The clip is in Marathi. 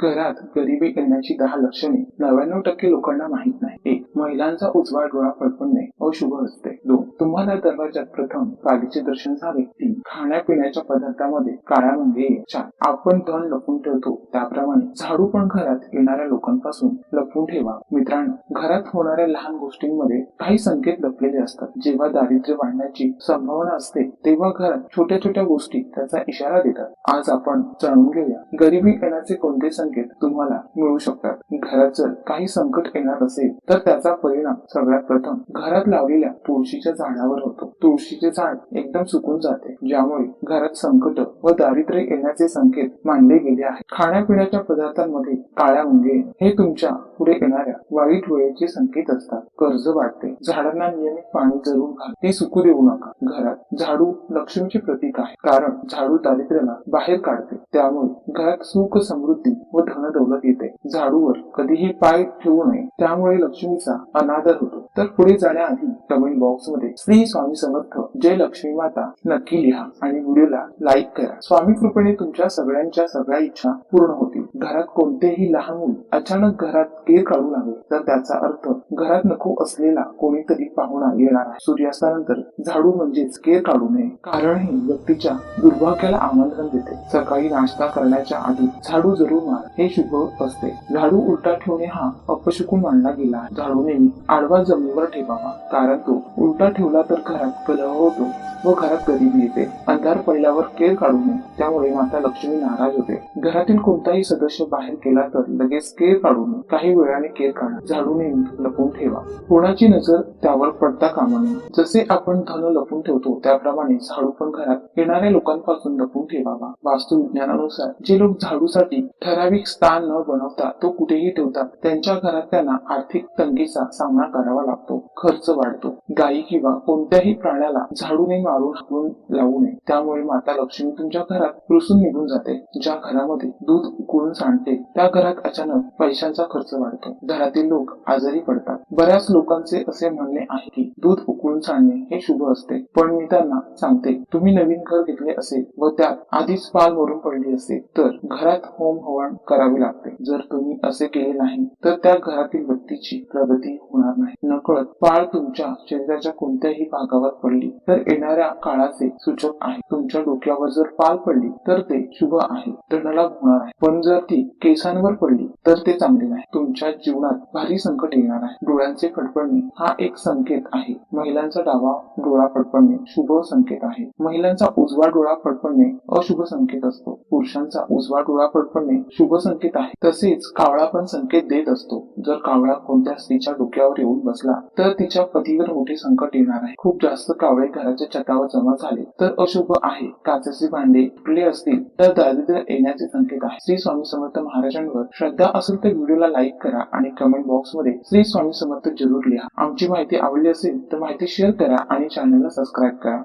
घरात गरिबी येण्याची दहा लक्षणे नव्याण्णव टक्के लोकांना माहीत नाही. एक महिलांचा उजवा डोळा फडफडणे अशुभ असते. दोन तुम्हाला दरवाजात प्रथम कालीचे दर्शन झाले. तीन खाण्यापिण्याच्या पदार्थामध्ये काळ्या म्हणजे चार आपण धन लपून ठेवतो. त्याप्रमाणे झाडू पण घरात येणाऱ्या लोकांपासून लपून ठेवा. मित्रांनो घरात होणाऱ्या लहान गोष्टींमध्ये काही संकेत लपलेले असतात. जेव्हा दारिद्र्य वाढण्याची संभावना असते तेव्हा घरात छोट्या छोट्या गोष्टी त्याचा इशारा देतात. आज आपण जाणून घेऊया. गरिबी येण्याचे कोणते संकेत तुम्हाला मिळू शकतात? घरात जर काही संकट येणार असेल तर त्याचा परिणाम सगळ्यात प्रथम घरात लावलेल्या तुळशीच्या झाडावर होतो. तुळशीचे झाड एकदम सुकून जाते. यामुळे घरात संकट व दारिद्र्य येण्याचे संकेत मानले गेले आहेत. खाण्यापिण्याच्या पदार्थांमध्ये काळ्या मुंगे हे तुमच्यापुढे येणाऱ्या वाईट वेळेचे संकेत असतात. कर्ज वाढते. झाडांना नियमित पाणी जरून घाल. ते सुकू देऊ नका. घरात झाडू लक्ष्मीचे प्रतीक आहे. कारण झाडू दारिद्र्याला बाहेर काढते. त्यामुळे घरात सुख समृद्धी व धन दौलत येते. झाडूवर कधीही पाय ठेवू नये. त्यामुळे लक्ष्मीचा अनादर होतो. तर पुढे जाण्याआधी कमेंट बॉक्समध्ये श्री स्वामी समर्थ जय लक्ष्मी माता नक्की लिहा आणि व्हिडिओला लाईक करा. स्वामी कृपेने तुमच्या सगळ्यांच्या सगळ्या इच्छा पूर्ण होतील. घरात कोणतेही लहान मुल अचानक घरात केर काढू लागले तर त्याचा अर्थ घरात नको असलेला कोणीतरी पाहुणा येणार आहे. सूर्यास्तानंतर झाडू म्हणजेच केर काढू नये. कारण हे व्यक्तीच्या दुर्भाग्याला आमंत्रण देते. सकाळी नाश्ता करण्याच्या आधी झाडू जरूर मार हे शुभ असते. झाडू उलटा ठेवणे हा अपशकुन मानला गेला आहे. झाडू नेहमी आडवा जमिनीवर ठेवावा कारण तो उलटा ठेवला तर घरात कलह होतो. व घरात गरिबी येते. अंधार पडल्यावर केर काढू नये. त्यामुळे माता लक्ष्मी नाराज होते. घरातील कोणताही सदस्य बाहेर केला तर लगेच केर काढू नये. काही वेळाने केर काढा. झाडू लपवून लपून ठेवा. कोणाची नजर त्यावर पडता कामा नये. जसे आपण धन लपून ठेवतो त्याप्रमाणे झाडू पण घरात येणाऱ्या लोकांपासून लपून ठेवावा. वास्तुविज्ञानानुसार जे लोक झाडूसाठी ठराविक स्थान न बनवता तो कुठेही ठेवतात त्यांच्या घरात त्यांना आर्थिक तंगीचा सामना करावा लागतो. खर्च वाढतो. गायी किंवा कोणत्याही प्राण्याला झाडूने मारून हाकून लावू नये. त्यामुळे माता लक्ष्मी तुमच्या घरात रुसून निघून जाते. ज्या घरामध्ये दूध उकळून सांडते त्या घरात अचानक पैशांचा खर्च वाढतो. घरातील लोक आजारी पडतात. बऱ्याच लोकांचे असे म्हणणे आहे की दूध उकळून सांडणे हे शुभ असते. पण मी त्यांना सांगते तुम्ही नवीन घर घेतले असेल व त्यात आधीच पाल मरून पडली असेल तर घरात होम हवन करावे लागते. जर तुम्ही असे केले नाही तर त्या घरातील व्यक्तीची प्रगती होणार नाही. नकळत पाळ तुमच्या शरीराच्या कोणत्याही भागावर पडली तर येणाऱ्या काळाचे सूचक आहे. तुमच्या डोक्यावर जर पाल पडली तर ते शुभ आहे. धनलाभ होणार आहे. पण जर ती केसांवर पडली तर ते चांगले नाही. तुमच्या जीवनात भारी संकट येणार आहे. डोळ्यांचे फडफडणे हा एक संकेत आहे. महिलांचा डावा डोळा फडफडणे शुभ संकेत आहे. महिलांचा उजवा डोळा फडफडणे अशुभ संकेत असतो. पुरुषांचा उजवा डोळा फडफडणे शुभ संकेत आहे. तसेच कावळा पण संकेत देत असतो. जर कावळा कोणत्या स्त्रीच्या डोक्यावर येऊन बसला तर तिच्या पतीवर मोठे संकट येणार आहे. खूप जास्त कावळे घराच्या छतावर जमा झाले तर अशुभ आहे. काचेचे भांडे फुटले असतील तर दारिद्र्य येण्याचे संकेत आहे. श्री स्वामी समर्थ महाराजांवर श्रद्धा असेल तर व्हिडिओला लाईक करा आणि कमेंट बॉक्समध्ये श्री स्वामी समर्थ जरूर लिहा. आमची माहिती आवडली असेल तर माहिती शेअर करा आणि चॅनलला सबस्क्राईब करा.